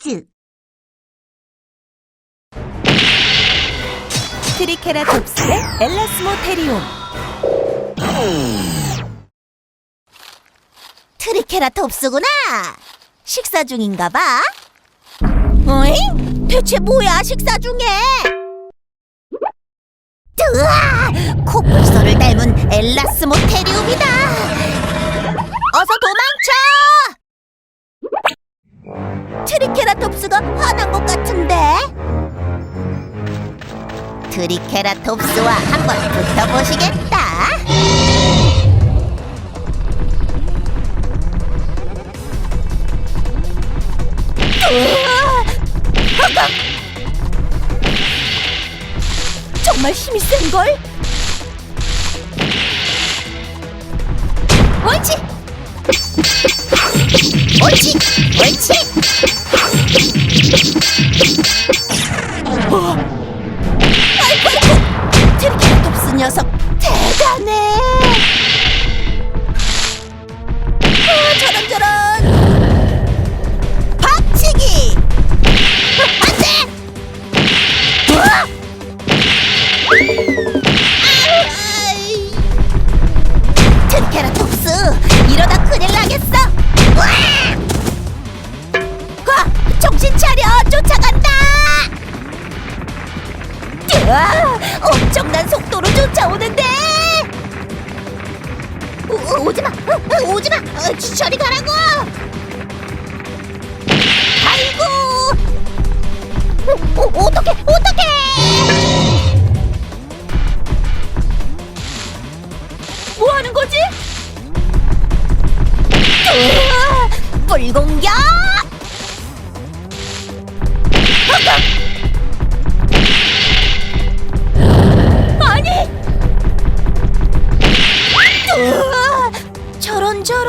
퀴즈! 트리케라톱스의 엘라스모테리움 트리케라톱스구나! 식사 중인가 봐? 어잉? 대체 뭐야, 식사 중에? 으아! 코뿔소를 닮은 엘라스모테리움이다! 트리케라톱스가 화난 것 같은데? 트리케라톱스와 한번 붙어보시겠다! 으아! 아까! 정말 힘이 센걸? 녀석 대단해! 아, 저런 저런! 박치기! 안돼! 으아! 아이. 트리케라톱스 이러다 큰일 나겠어! 으아! 가! 정신 차려! 쫓아간다! 으아! 엄청난 속도로 쫓아오는데! 오, 오, 오지마! 어, 어, 오지마! 어, 저리 가라고! 아이고! 어, 어, 어떡해! 어떡해! 뭐 하는 거지? 불공격!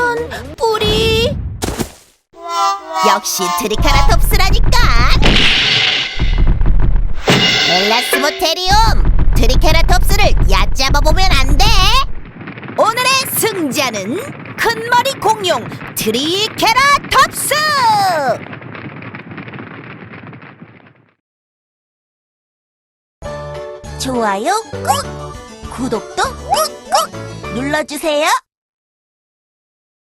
저런 뿌리 역시 트리카라톱스라니까 엘라스 모테리움 트리케라톱스를 얕잡아 보면 안 돼. 오늘의 승자는 큰머리 공룡 트리케라톱스. 좋아요 꾹, 구독도 꾹꾹 눌러주세요.